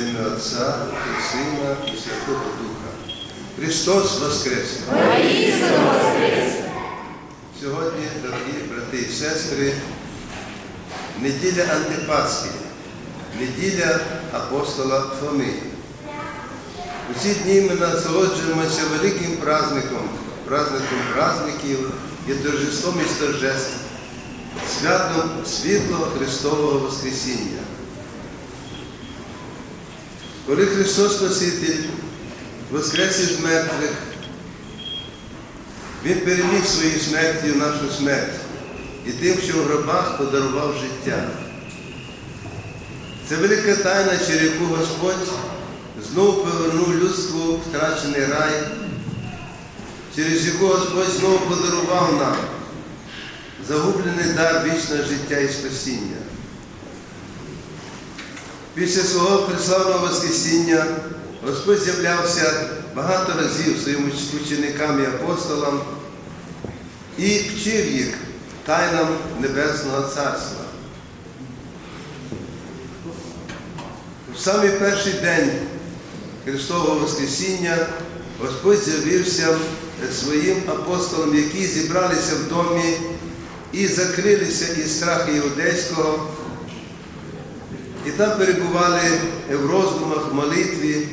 Ім'я Отця і Сина і Святого Духа. Христос Воскрес! Сьогодні, дорогі брати і сестри, неділя Антипасхи, неділя апостола Фоми. У ці дні ми насолоджуємося великим праздником, праздником праздників і торжеством із торжеств, святом світлого Христового Воскресіння. Коли Христос Спаситель воскрес із мертвих, Він переміг своєю смертю нашу смерть і тим, що в гробах подарував життя. Це велика тайна, через яку Господь знову повернув людству втрачений рай, через яку Господь знову подарував нам загублений дар вічного життя і спасіння. Після свого преславного Воскресіння Господь з'являвся багато разів своїм ученикам і апостолам і вчив їх тайнам Небесного Царства. В самий перший день Христового Воскресіння Господь з'явився своїм апостолам, які зібралися в домі і закрилися із страху іудейського, і там перебували в роздумах, в молитві.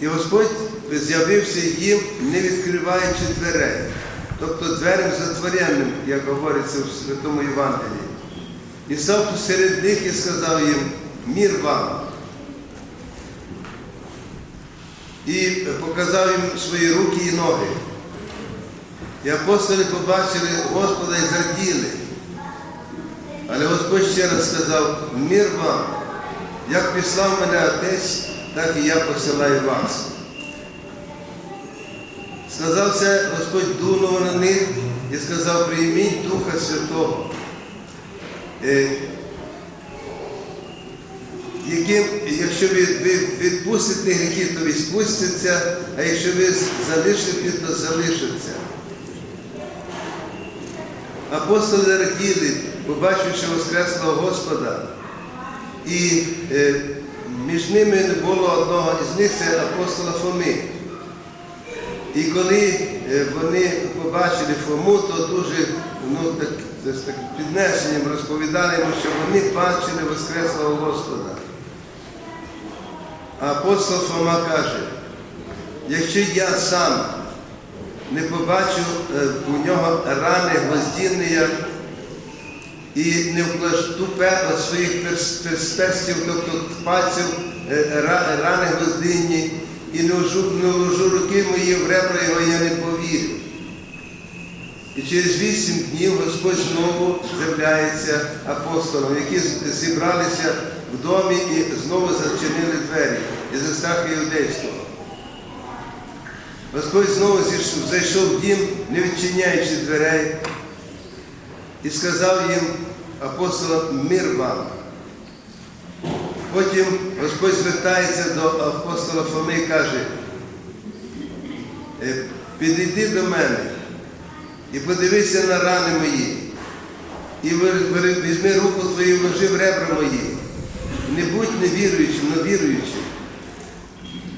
І Господь з'явився їм, не відкриваючи дверей, тобто дверем затворенним, як говориться в Святому Євангелії. І став посеред них і сказав їм, мір вам. І показав їм свої руки і ноги. І апостоли побачили Господа і зраділи. Але Господь ще раз сказав, мир вам, як післав мене Отець, так і я посилаю вас. Сказав це, Господь дунув на них і сказав, прийміть Духа Святого, е, яким, якщо ви, відпустите гріхи, то відпустяться, а якщо ви залишите, то залишаться. Апостоли раділи, побачивши Воскреслого Господа, і е, між ними не було одного із них, це апостола Фоми. І коли е, вони побачили Фому, то дуже ну, так, з таким піднесенням розповідали йому, що вони бачили Воскреслого Господа. Апостол Фома каже, якщо я сам не побачу е, у нього рани гвоздіння і не вкладу пекло своїх перс- перс- перстів, тобто пальців е, ра- рани гвоздинні, і не вложу, руки мої в ребра його, я не повірю. І через вісім днів Господь знову з'являється апостолам, які зібралися в домі і знову зачинили двері із страху іудейського. Господь знову зайшов в дім, не відчиняючи дверей, і сказав їм апостолам мир вам. Потім Господь звертається до апостола Фоми і каже, «Е, підійди до мене і подивися на рани мої, і візьми руку твою, вложи в ребра мої. Не будь невіруючим, но віруючим.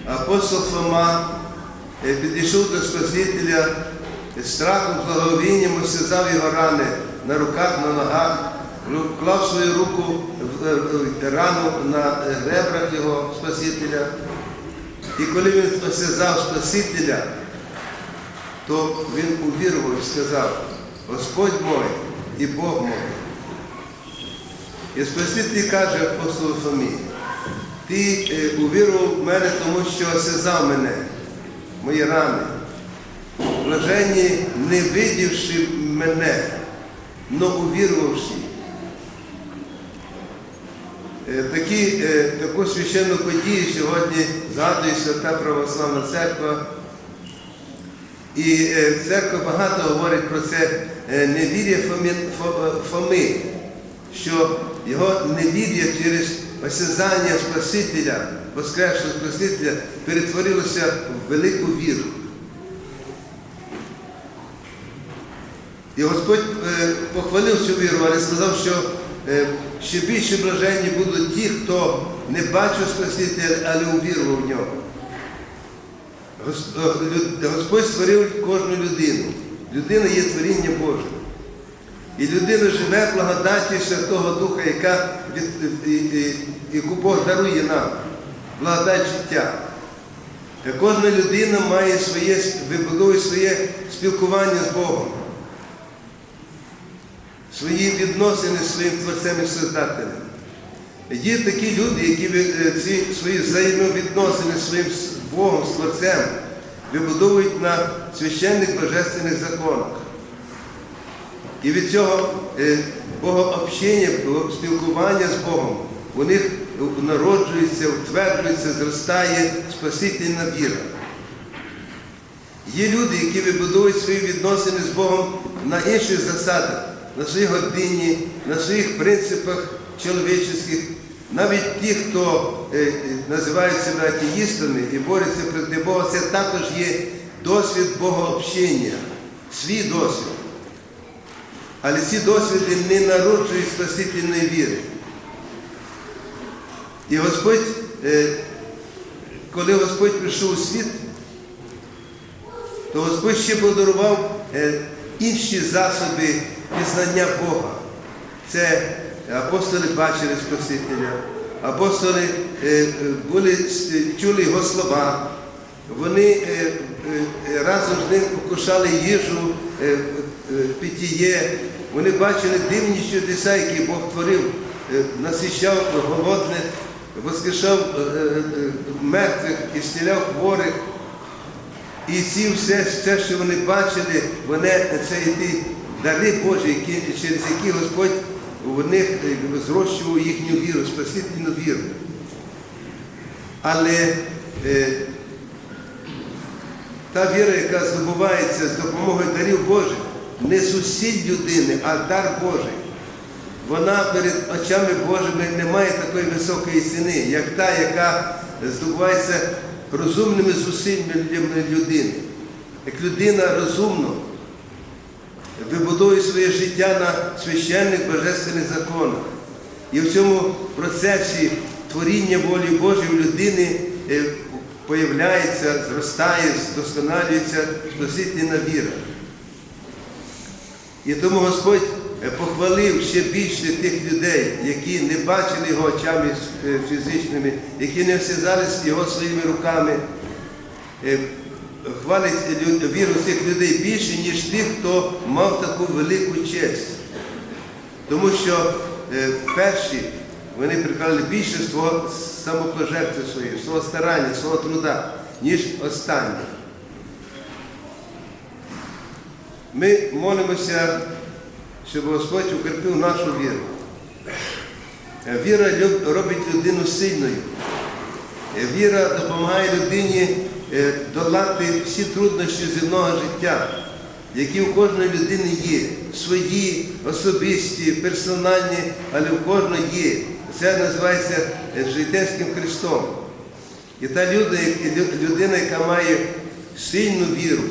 Апостол Фома е, підійшов до Спасителя з страхом, благовінням, осязав його рани на руках, на ногах, клав свою руку в е, рану на ребрах його Спасителя. І коли він осязав Спасителя, то він увірував і сказав, Господь мой і Бог мой. І Спаситель каже апостолу Фомі, ти е, увірував в мене, тому що осязав мене, мої рани. Блаженні, не видівши мене, но увірувавши. Е, Такі, е, таку священну подію сьогодні згадує Свята Православна Церква. І е, церква багато говорить про це невір'я Фоми, що його невір'я через осязання Спасителя, Воскресного Спасителя, перетворилося в велику віру. І Господь е, похвалив цю віру, але сказав, що е, ще більше блаженні будуть ті, хто не бачив Спасителя, але увірував в нього. Е, Господь створив кожну людину. Людина є творіння Боже. І людина живе благодаті Святого Духа, яка яку Бог дарує нам, благодать життя. Та кожна людина має своє, вибудовує своє спілкування з Богом, свої відносини з своїм Творцем і Создателем. Є такі люди, які е, ці свої взаємовідносини з своїм Богом, з Творцем, вибудовують на священних божественних законах. І від цього е, богообщення, спілкування з Богом у них народжується, утверджується, зростає спасительна віра. Є люди, які вибудовують свої відносини з Богом на інших засадах, на своїй годині, на своїх принципах чоловічих. Навіть ті, хто е, називають себе атеїстами і борються проти Бога, це також є досвід богообщення, свій досвід. Але ці досвіди не народжують спасительної віри. І Господь, е, коли Господь прийшов у світ, то Господь ще подарував е, інші засоби пізнання Бога. Це апостоли бачили Спасителя, апостоли е, е, були, чули Його слова, вони е, разом з ним покушали їжу, питіє, вони бачили дивні чудеса, які Бог творив, насищав голодних, воскрешав мертвих і зціляв хворих. І ці все, все, що вони бачили, вони, це ті дари Божі, які, через які Господь в них е, зрощував їхню віру, спасительну віру. Але е, та віра, яка здобувається з допомогою дарів Божих, не зусиль людини, а дар Божий. Вона перед очами Божими не має такої високої ціни, як та, яка здобувається розумними зусиллями людини. Як людина розумно вибудовує своє життя на священних божественних законах. І в цьому процесі творіння волі Божої у людини е, появляється, зростає, досконалюється спасительна віра. І тому Господь е, похвалив ще більше тих людей, які не бачили його очами е, фізичними, які не осязали його своїми руками. Хвалить віру цих людей більше, ніж тих, хто мав таку велику честь. Тому що е, перші вони приклали більше свого самопожертви своєї, свого старання, свого труда, ніж останні. Ми молимося, щоб Господь укріпив нашу віру. Е, Віра робить людину сильною. Е, Віра допомагає людині долати всі труднощі земного життя, які у кожної людини є, свої, особисті, персональні, але у кожної є. Це називається е, житейським Христом. І та людина, яка має сильну віру,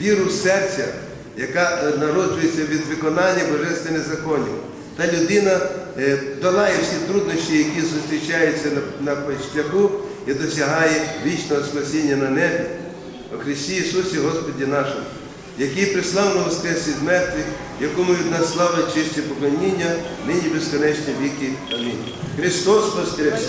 віру серця, яка е, народжується від виконання божественних законів. Та людина е, долає всі труднощі, які зустрічаються на шляху і досягає вічного спасіння на небі у Христі Ісусі Господі нашому, який приславно воскрес із мертвих, якому від нас слава, і поклоніння, нині безконечні віки. Амінь. Христос воскрес!